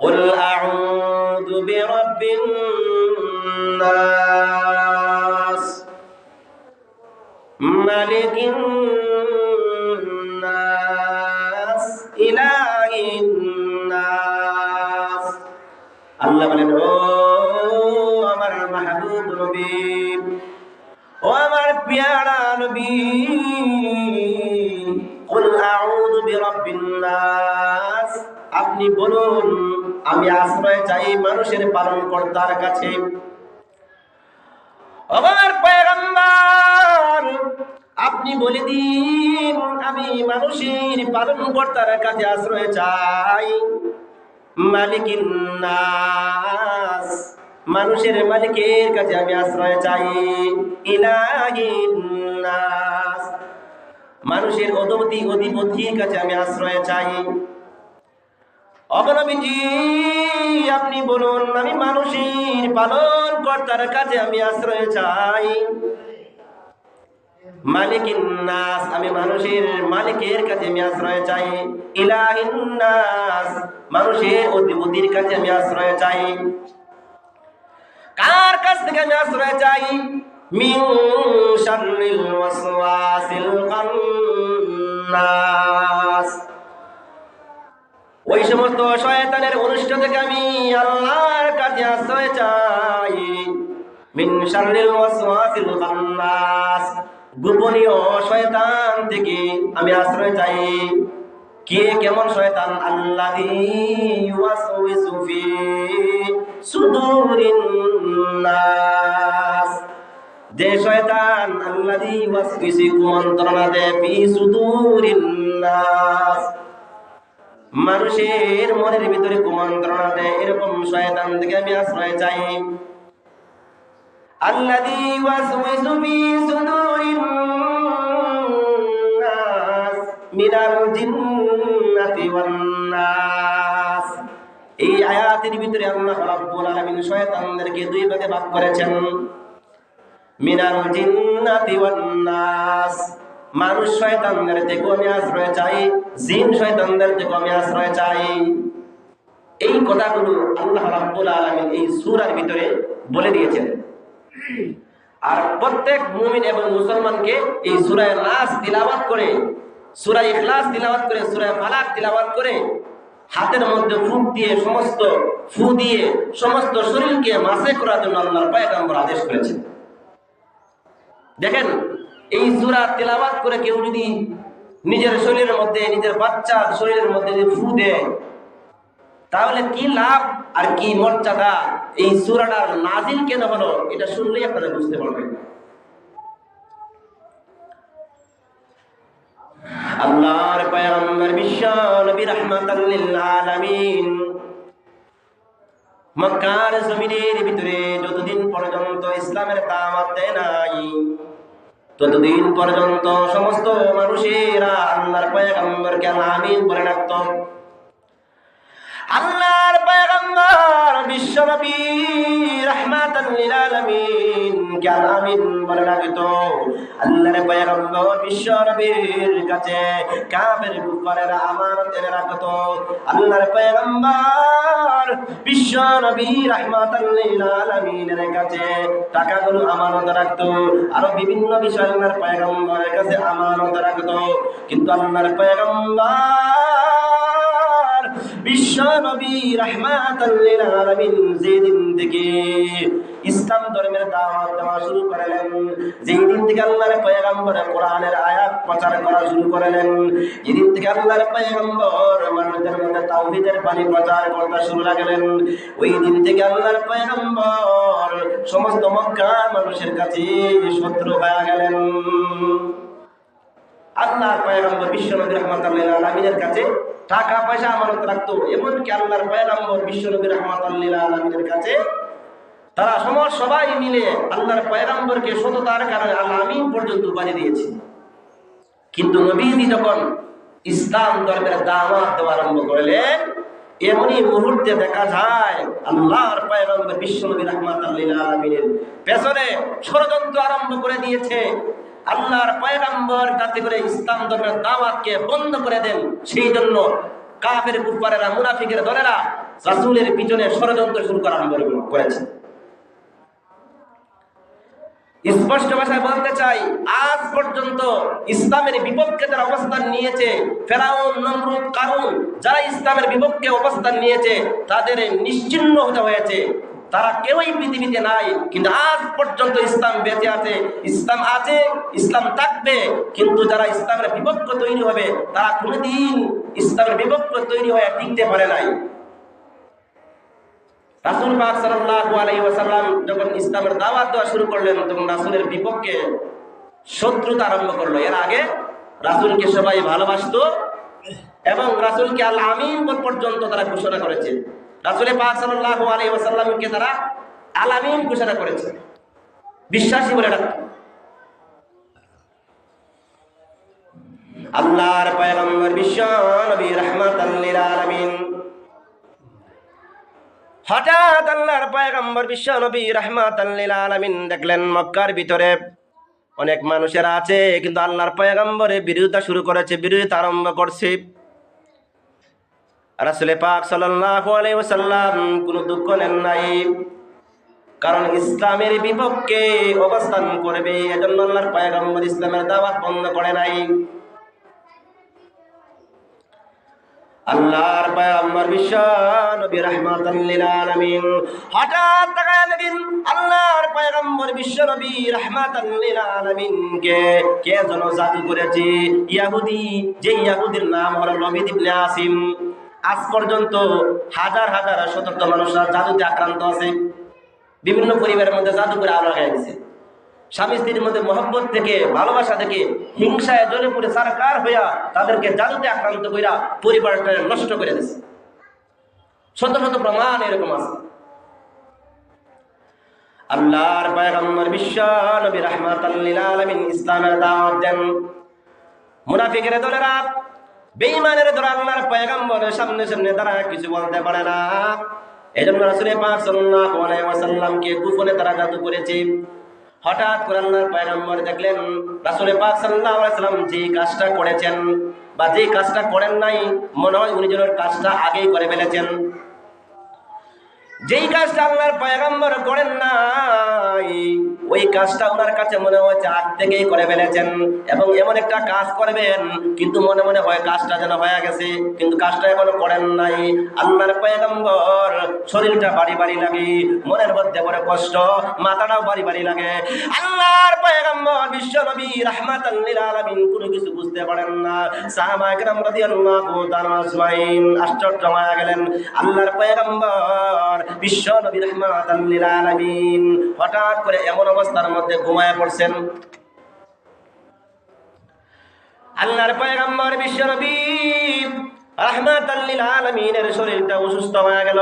قل أعوذ برب الناس ملك الناس إله الناس আল্লাহ বলেন ও আমার মাহবুব নবী ও আমার পেয়ারা নবী আপনি বলুন, আমি আশ্রয় চাই মানুষের পালন কর্তার কাছে আপনি বলে দিন, আমি মানুষের পালন কর্তার কাছে আশ্রয় চাই। মালিকিন নাস, মানুষের মালিকের কাছে আমি আশ্রয় চাই। ইলাহিন মানুষের অধিপতি অধিপতির কাছে আমি আশ্রয় চাই। আপনি বলুন, আমি মানুষের পালন কর্তার কাছে আমি আশ্রয় চাই। মালিকিন নাস, আমি মানুষের মালিকের কাছে আমি আশ্রয় চাই। ইলাহিন নাস, মানুষের অধিপতির কাছে আমি আশ্রয় চাই। কার কাছ থেকে আমি আশ্রয় চাই? মিন শাররিল ওয়াসওয়াসিল খান্নাস। ওই সমস্ত শয়তানের অনুষ্ঠান থেকে আমি আল্লাহর কাছে আশ্রয় চাই। মিন শাররিল ওয়াসওয়াসিল খান্নাস। গোপনীয় শয়তান থেকে আমি আশ্রয় চাই। কে কেমন শয়তান? আল্লাযী ইউওয়াসউইসু ফি সুদুরিন নাস। যে শয়তান আল্লাযী ইউওয়াসউইসু কুমন্ত্রণা দেয় ফি সুদুরিন নাস। মানুষের মনের ভিতরে কুমন্ত্রণা দেয়, এরকম শয়তান থেকে আমি আশ্রয় চাই। আল্লাযী নাস এই আয়াতের ভিতরে আল্লাহ শয়তানদেরকে দুই ভাগে ভাগ করেছেন। মিনাল জিন্নাতি মানুষ শয়তানদের থেকে আমি আশ্রয় চাই, জিন শয়তানদের থেকে আমি আশ্রয় চাই। এই কথাগুলো আল্লাহ রাব্বুল আলামিন এই সূরার ভিতরে বলে দিয়েছেন। আর প্রত্যেক মুমিন এবং মুসলমানকে এই সূরায় নাস তিলাওয়াত করে সূরা ইখলাস তিলাওয়াত করে সূরা ফালাক তিলাওয়াত করে, হাতের মধ্যে ফুট দিয়ে সমস্ত ফু দিয়ে সমস্ত শরীরকে মাসে করার জন্য আল্লাহর পয়গম্বর আদেশ করেছেন। দেখেন এই সূরা তেলাওয়াত করে কেউ যদি নিজের শরীরের মধ্যে, নিজের বাচ্চার শরীরের মধ্যে যদি ফু দেয়, তাহলে কি লাভ আর কি মর্যাদা? এই সূরাটার নাজিল কেন হলো? এটা শুনলেই আপনারা বুঝতে পারবেন। আল্লাহর পয়গম্বর বিশ্ব নবী রাহমাতাল আলামিন মক্কার জমিনের ভিতরে যতদিন পর্যন্ত ইসলামের দাওয়াত দেয় নাই ততদিন পর্যন্ত সমস্ত মানুষেরা আল্লাহর পয়গম্বরকে আমিন বলে ডাকত আল্লাহর পয়গম্বর, বিশ্ব নবী লিল আলামিন আমিন বলে আল্লাহর পয়গম্বর, বিশ্ব নবীর কাছে কাফের আল্লাহর পয়গম্বর, বিশ্ব নবী লিল আলামিনের কাছে টাকাগুলো আমানত রাখতো আরও বিভিন্ন বিষয় আল্লাহর পয়গম্বরের কাছে আমানত রাখতো কিন্তু আল্লাহর পয়গম্বর ইসলাম ধর্মের শুরু যেই দিন থেকে প্রচার করা শুরু প্রচার শুরু ওই দিন থেকে সমস্ত মক্কা মানুষের কাছে শত্রু হয়ে গেলেন। আল্লাহর পয়গম্বর বিশ্বনবী রহমাতুল্লাহ কাছে টাকা পয়সা আমানত রাখতো। এমনকি আল্লাহর পয়গম্বর বিশ্বনবী রহমাতুল্লাহ আলমিনের কাছে তারা সমর সবাই মিলে আল্লাহর পয়গম্বরকে সততার কারণে আল্লাহ পর্যন্ত বাড়ি দিয়েছে। কিন্তু নবীজি যখন ইসলাম ধর্মের দাওয়াত দেওয়া আরম্ভ করলেন, এমনই মুহূর্তে দেখা যায় আল্লাহর পয়গম্বর বিশ্বনবী রহমাতুল্লাহ আলমিনের পেছনে ষড়যন্ত্র আরম্ভ করে দিয়েছে। আল্লাহর পয়গম্বর যাতে করে ইসলাম ধর্মের দাওয়াতকে বন্ধ করে দেন। সেই জন্য কাফের কুফারেরা মুনাফিকের দলেরা রাসূলের পিছনে ষড়যন্ত্র শুরু করা আরম্ভ করেছে। স্পষ্ট ভাষায় বলতে চাই, আজ পর্যন্ত ইসলামের বিপক্ষে যারা অবস্থান নিয়েছে, ফেরাউন যারা ইসলামের বিপক্ষে অবস্থান নিয়েছে, তাদের নিশ্চিন্ন হতে হয়েছে। তারা কেউ কেউই পৃথিবীতে নাই, কিন্তু আজ পর্যন্ত ইসলাম বেঁচে আছে, ইসলাম আছে, ইসলাম থাকবে, কিন্তু যারা ইসলামের বিপক্ষ তৈরি হবে, তারা কোনোদিন ইসলামের বিপক্ষ তৈরি হয়ে টিকতে পারে নাই। রাসুল পাক সাল্লাল্লাহু আলাইহি ওয়াসাল্লাম যখন ইসলামের দাওয়াত দেওয়া শুরু করলেন, তখন রাসূলের বিপক্ষে শত্রুতা আরম্ভ করল। এর আগে রাসূলকে সবাই ভালোবাসতো এবং রাসূলকে আল আমিন পর্যন্ত তারা ঘোষণা করেছে। পাক ওয়াসাল্লামকে তারা আল আমিন ঘোষণা করেছে। বিশ্বাসী বলে ডাকতো। আল্লাহর পয়গম্বর বিশ্ব নবী আলামিন। হঠাৎ আল্লাহর পয়গম্বর বিশ্ব নবী আলামিন দেখলেন, মক্কার ভিতরে অনেক মানুষেরা আছে, কিন্তু আল্লাহর পয়গম্বরে বিরোধিতা শুরু করেছে, বিরোধিতা আরম্ভ করছে। রাসুলে পাক ওয়াসাল্লাম কোনো দুঃখ নেন নাই। কারণ ইসলামের বিপক্ষে অবস্থান করবে, এজন্য আল্লাহর পয়গম্বর ইসলামের দাওয়াত বন্ধ করে নাই। আল্লাহর পয়গম্বর বিশ্ব নবী রাহমাতাল লিল আলামিন, হঠাৎ তাকায় দেখেন আল্লাহর পয়গম্বর বিশ্ব নবী রাহমাতাল লিল আলামিন কে কে যেন জাদু করেছে? ইহুদি যে ইহুদির নাম হলো নবী ইবনে আসিম। আজ পর্যন্ত হাজার হাজার শতাব্দ মানুষরা জাদুতে আক্রান্ত আছে। বিভিন্ন পরিবারের মধ্যে জাদু করে আলো লাগাই দিছে। স্বামী স্ত্রীর মধ্যে মহব্বত থেকে, ভালোবাসা থেকে, হিংসায় জ্বলে পড়ে সারকার হইয়া তাদেরকে জাদুতে আক্রান্ত কইরা পরিবারটা নষ্ট করে দিছে। শত শত প্রমাণ এরকম আছে। আল্লাহর পয়গম্বর বিশ্ব নবী রাহমাতাল লিল আলামিন ইসলামের দাওয়াত দেন। মুনাফিকের দলেরা বেঈমানের ধরে আল্লাহর পয়গম্বরের সামনে সামনে তারা কিছু বলতে পারে না। এজন্য রাসূলের পাক সাল্লাল্লাহু আলাইহি ওয়াসাল্লামকে গোপনে তারা জাদু করেছে। হঠাৎ করে আল্লাহর পয়গম্বর দেখলেন, রাসূলের পাক সাল্লাল্লাহু আলাইহি সাল্লাম যে কাজটা করেছেন বা যে কাজটা করেন নাই, মনে হয় উনি যেন কাজটা আগেই করে ফেলেছেন। যেই কাজটা আল্লাহর পয়গম্বর করেন নাই, ওই কাজটা ওনার কাছে মনে হচ্ছে আগ থেকেই করে ফেলেছেন এবং এমন একটা কাজ করবেন, কিন্তু মনে মনে হয় কাজটা যেন হয়ে গেছে, কিন্তু কাজটা এখনও করেন নাই। আল্লাহর পয়গম্বর শরীরটা বাড়ি বাড়ি লাগে, মনের মধ্যে বড় কষ্ট, মাথাটাও বাড়ি বাড়ি লাগে। আল্লাহর পয়গম্বর বিশ্ব নবী আলামিন কোনো কিছু বুঝতে পারেন না। সাহাবা আশ্চর্য গেলেন। আল্লাহর পয়গম্বর বিশ্ব নবী রাহমাতাল আলামিন হঠাৎ করে এমন অবস্থার মধ্যে ঘুমায় পড়ছেন। আল্লাহর পয়গম্বর বিশ্ব নবী রাহমাতাল্লিল আলামিনের শরীরটা অসুস্থ হয়ে গেল।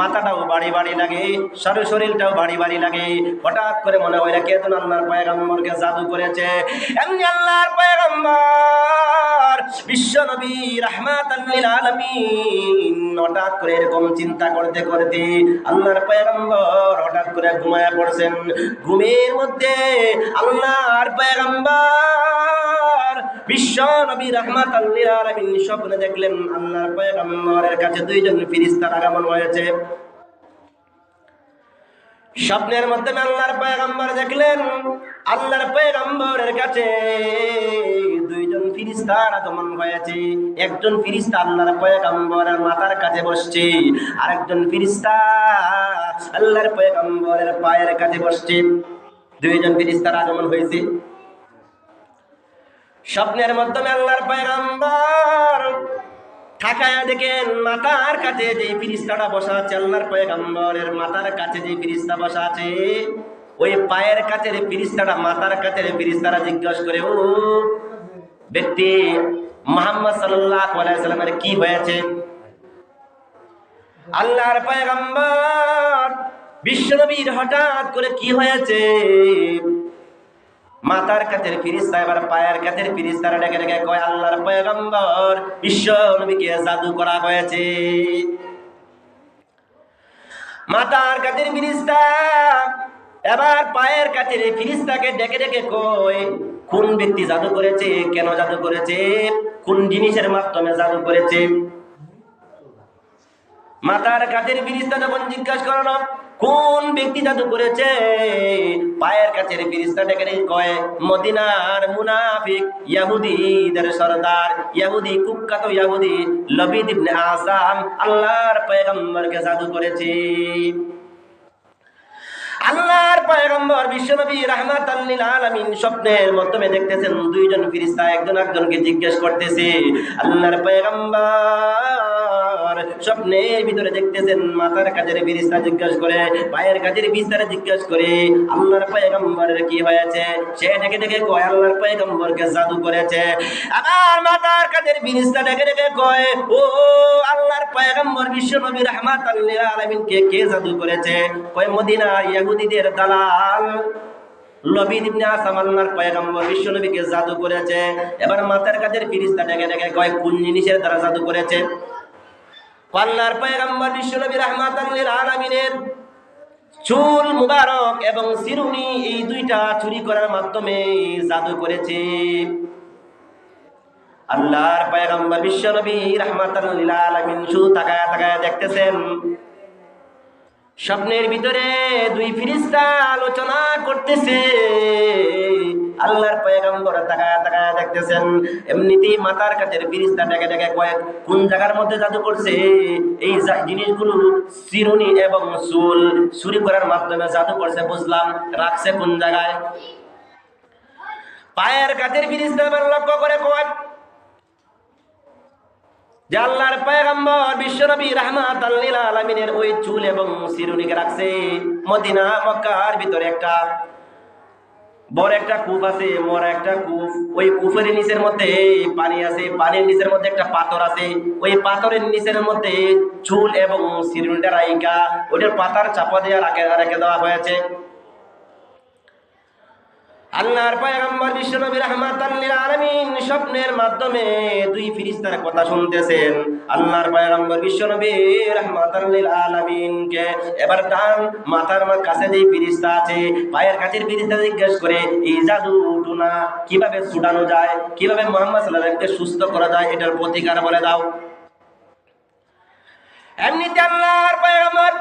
মাথাটাও বাড়ি বাড়ি লাগে, সারা শরীরটাও বাড়ি বাড়ি লাগে। হঠাৎ করে মনে হয় কে তো আল্লাহর পয়গম্বরকে জাদু করেছে। এমনি আল্লাহর পয়গম্বর, বিশ্ব নবী রাহমাতাল্লিল আলামিন হঠাৎ করে এরকম চিন্তা করতে করতে আল্লাহর পয়গম্বর হঠাৎ করে ঘুমায় পড়ছেন। ঘুমের মধ্যে আল্লাহর পয়গম্বর বিশ্ব নবী রহমাত আলামিন স্বপ্নে দেখলেন আল্লাহর পয়গম্বরের কাছে দুইজন ফিরিস্তার আগমন হয়েছে। স্বপ্নের মাধ্যমে আল্লাহর পয়গম্বর দেখলেন, আল্লাহর পয়গম্বরের কাছে দুইজন ফিরিস্তার আগমন হয়েছে। একজন ফিরিস্তা আল্লাহর পয়গম্বরের মাথার কাছে বসছে, আরেকজন ফিরিস্তা আল্লাহর পয়গম্বরের পায়ের কাছে বসছে। দুইজন ফিরিস্তার আগমন হয়েছে। স্বপ্নের মাধ্যমে আল্লাহর পয়গম্বর থাকায় দেখেন, মাথার কাছে যে ফিরিস্তাটা বসা আছে, আল্লাহর পয়গম্বরের মাথার কাছে যে ফিরিস্তা বসা আছে, ওই পায়ের কাছে ফিরিস্তাটা মাথার কাছে ফিরিস্তারা জিজ্ঞাসা করে, ও ব্যক্তি, মোহাম্মদ আলাইহি সাল্লামের কি হয়েছে? আল্লাহর পয়গম্বর বিশ্বনবীর হঠাৎ করে কি হয়েছে? মাথার কাছের ফিরিস্তা, এবার পায়ের কাছের ফিরিস্তারা ডেকে ডেকে কয়, আল্লাহর পয়গম্বর, বিশ্ব নবীকে জাদু করা হয়েছে। মাথার কাছের ফিরিস্তা, এবার পায়ের কাছের ফিরিস্তাকে ডেকে ডেকে কয়, কোন ব্যক্তি জাদু করেছে, কেন জাদু করেছে, কোন জিনিসের মাধ্যমে জাদু করেছে? মাথার কাছের ফিরিস্তা যখন জিজ্ঞাসা করানো কোন ব্যক্তি জাদু করেছে? পায়ের কয়, মদিনার মুনাফিক ইয়াহুদিদের ইয়াহুদি, কুখ্যাত ইয়াহুদি আসাম আল্লাহর পয়গম্বরকে জাদু করেছে। আল্লাহর পয়গম্বর বিশ্বনবী রাহমাত আলামিন স্বপ্নের মাধ্যমে দেখতেছেন দুইজন ফিরিস্তা, একজন একজনকে জিজ্ঞেস করতেছে, আল্লাহর পয়গম্বর স্বপ্নের ভিতরে দেখতেছেন মাথার কাজের ফিরিস্তা জিজ্ঞেস করে কাজের বিস্তারে জিজ্ঞেস করে, আল্লাহর পয়গম্বরের কি হয়েছে? সে কয়, আল্লাহর পয়গম্বরকে জাদু করেছে। আবার মাথার কাজের ডেকে কয়, ও আল্লাহর পয়গম্বর বিশ্বনবী রাহমাত আলামিনকে কে জাদু করেছে? কয় ইহুদিদের দালাল। জাদু করেছে। এবার মাথার কাজের ফিরিস্তা ডেকে ডেকে কয়, কোন জিনিসের দ্বারা জাদু করেছে? আল্লাহর পয়গম্বর বিশ্বনবী রাহমাতাল লিল আলামিনের চুল মুবারক এবং সিরুনি এই দুইটা চুরি করার মাধ্যমে জাদু করেছে। আল্লাহর পয়গম্বর বিশ্বনবী রাহমাতাল লিল আলামিন শুধু তাকায় তাকায় দেখতেছেন। স্বপ্নের ভিতরে দুই ফিরিস্তা আলোচনা করতেছে। আল্লাহর পয়গম্বর তাকায় তাকায় দেখতেছেন। এমনিতেই মাথার কাছের ফিরিস্তা ডেকে ডেকে কয়েক কোন জায়গার মধ্যে জাদু করছে, এই জিনিসগুলো চিরুনি এবং চুল চুরি করার মাধ্যমে জাদু করছে, বুঝলাম। রাখছে কোন জায়গায়? পায়ের কাছের ফিরিস্তা এবার লক্ষ্য করে কয় যে আল্লাহর পয়গম্বর বিশ্বনবী রাহমাত আল্লিল আলামিনের ওই চুল এবং শিরুনিকে রাখছে। মদিনা, মক্কার ভিতরে একটা বড় একটা কূপ আছে, বড় একটা কূপ। ওই কূপের নিচের মধ্যে পানি আছে, পানির নিচের মধ্যে একটা পাথর আছে। ওই পাথরের নিচের মধ্যে চুল এবং সিরুলটা রাইকা ওইটার পাতার চাপা দিয়ে রেখে দেওয়া হয়েছে। আল্লাহর পয়গম্বর বিশ্বনবী রাহমাতাল লিল আলামিন স্বপ্নের মাধ্যমে দুই ফেরেশতার কথা শুনতেছেন। আল্লাহর পয়গম্বর বিশ্বনবী রাহমাতাল লিল আলামিনকে এবার ডান মাথার কাছে যেই ফেরেশতা আছে, পায়ের কাছের ফেরেশতা জিজ্ঞেস করে, এই জাদু টুনা কীভাবে ছুটানো যায়? কীভাবে মুহাম্মদ সাল্লাল্লাহু আলাইহি সুস্থ করা যায়? এটার প্রতিকার বলে দাও। এমনিতে আল্লাহর পয়গম্বর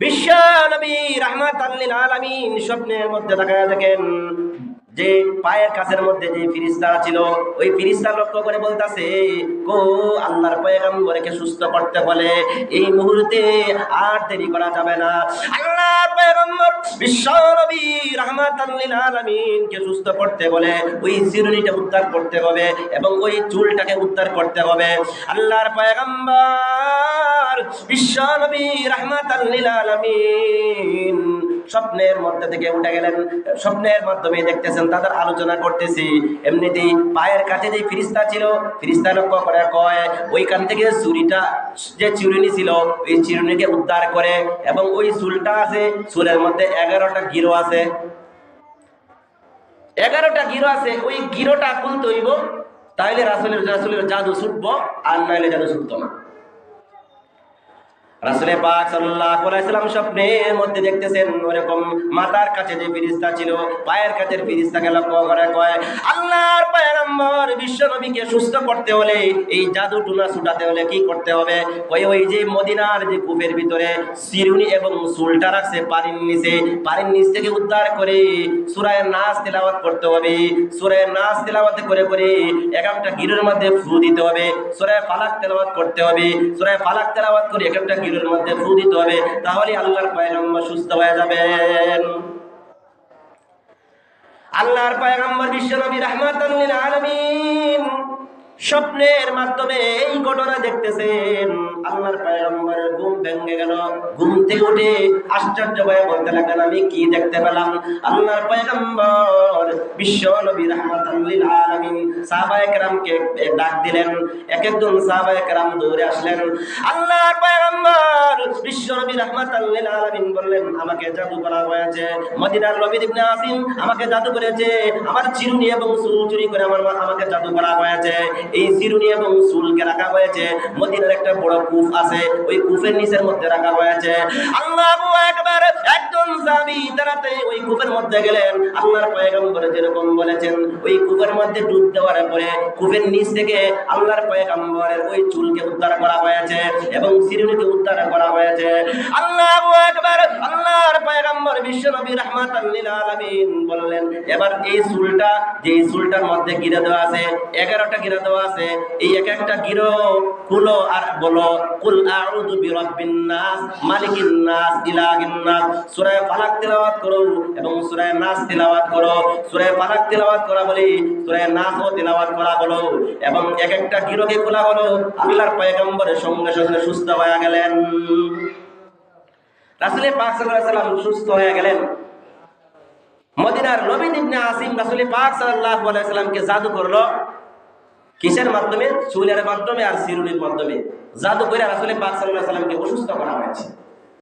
বিশ্ব নবী রাহমাত আলামিন স্বপ্নের মধ্যে দেখা দেখেন যে পায়ের কাছের মধ্যে যে ফিরিস্তা ছিল, ওই ফিরিস্তা লক্ষ্য করে বলতাছে, কো আল্লাহর পয়গম্বরকে সুস্থ করতে বলে এই মুহূর্তে আর দেরি করা যাবে না। আল্লাহর পয়গম্বর বিশ্ব নবী রাহমাত আলামিনকে সুস্থ করতে বলে ওই চিরুনিটা উদ্ধার করতে হবে এবং ওই চুলটাকে উদ্ধার করতে হবে। আল্লাহর পয়গম্বর বিশ্ব নবী রাহমাত আলামিন স্বপ্নের মধ্যে থেকে উঠে গেলেন, স্বপ্নের মাধ্যমে দেখতেছেন, তাদের আলোচনা করতেছি। এমনিতেই পায়ের কাছে যে ফিরিস্তা ছিল, ফিরিস্তা লক্ষ্য করে কয়, ওইখান থেকে চুরিটা, যে চিরুনি ছিল ওই চিরুনিকে উদ্ধার করে এবং ওই চুলটা আছে, চুলের মধ্যে এগারোটা গিরো আছে। এগারোটা গিরো আছে, ওই গিরোটা খুলতে হইব, তাইলে রাসুলের রাসুলের জাদু ছুটবো, আর নাইলে জাদু ছুটতো না। রাসুলে পাক সাল্লাম স্বপ্নের মধ্যে দেখতেছেন ওরকম কাছে যে ছিল, পায়ের কাছের লক্ষ্য করে কয়, আল্লাহর বিশ্ব নবীকে সুস্থ করতে হলে, এই জাদু টুনা ছুটাতে হলে কি করতে হবে? ওই ওই যে মদিনার যে কূপের ভিতরে সিরুনি এবং রাখছে পানির নিচে, পানির নিচ থেকে উদ্ধার করে সূরায়ে নাস তেলাওয়াত করতে হবে। সূরায়ে নাস তেলাওয়াত করে করে এক একটা গিরের মধ্যে ফু দিতে হবে। সূরায়ে ফালাক তেলাওয়াত করতে হবে। সূরায়ে ফালাক তেলাওয়াত করে এক একটা গিরের মধ্যে ফু দিতে হবে, তাহলে আল্লাহর পয়গম্বর সুস্থ হয়ে যাবেন। আল্লাহর পয়গম্বর বিশ্বনবী রাহমাতাল লিল আলামিন স্বপ্নের মাধ্যমে এই ঘটনা দেখতেছেন। আল্লাহর পয়গম্বরের ঘুম ভেঙে গেল। ঘুম থেকে উঠে আশ্চর্য হয়ে বলতে লাগলেন, আমি কি দেখতে পেলাম? আল্লাহর পয়গম্বর বিশ্ব নবী রাহমাতাল লিল আলামিন সাহাবায়ে কেরামকে ডাক দিলেন। এক একজন দৌড়ে আসলেন। আল্লাহর বিশ্ব বললেন, আমাকে জাদু করা হয়েছে। মদিনার আমাকে জাদু করেছে। আমার চিরুনি এবং চুরি করে আমার আমাকে জাদু করা হয়েছে। এই চিরুনি এবং চুলকে রাখা হয়েছে। মদিনার একটা বড় কুফ আছে, ওই কূপের নিচের মধ্যে রাখা হয়েছে। আল্লাহ আকবার কূপের মধ্যে গেলেন, আল্লাহর পয়গম্বর যেরকম বলেছেন, ওই কূপের মধ্যে ডুব দেওয়ার পরে কূপের নিচ থেকে আল্লাহর পয়গম্বরের ওই চুলকে উদ্ধার করা হয়েছে এবং শিরুনিকে উদ্ধার করা হয়েছে। আল্লাহু আকবার, আল্লাহর পয়গম্বর লিল আলামিন বললেন, এবার এই চুলটা যে চুলটার মধ্যে গিরে দেওয়া আছে 11টা গিরে দেওয়া আছে, এই এক একটা গিরো খুলো আর বলো, কুল আউযু নাস, মালিকিন নাস, ইলাহিন নাস। সূরা ফালাক তেলাওয়াত করো এবং সূরা নাস তেলাওয়াত করো সূরা ফালাক তেলাওয়াত করা বলি সূরা নাসও তেলাওয়াত করা বলো, এবং এক একটা গিরোকে খোলা হলো? আল্লাহর পয়গম্বরের সঙ্গে সঙ্গে সুস্থ হয়ে গেলেন। রাসূল পাক সুস্থ হয়ে গেলেন। মদিনার নবীন ইবনে আসিম রাসূল পাক সাল্লামকে জাদু করল। কিসের মাধ্যমে? চুলের মাধ্যমে আর সিরুনির মাধ্যমে। জাদু করে রাসূল পাক আলাইহি সাল্লামকে অসুস্থ করা হয়েছে।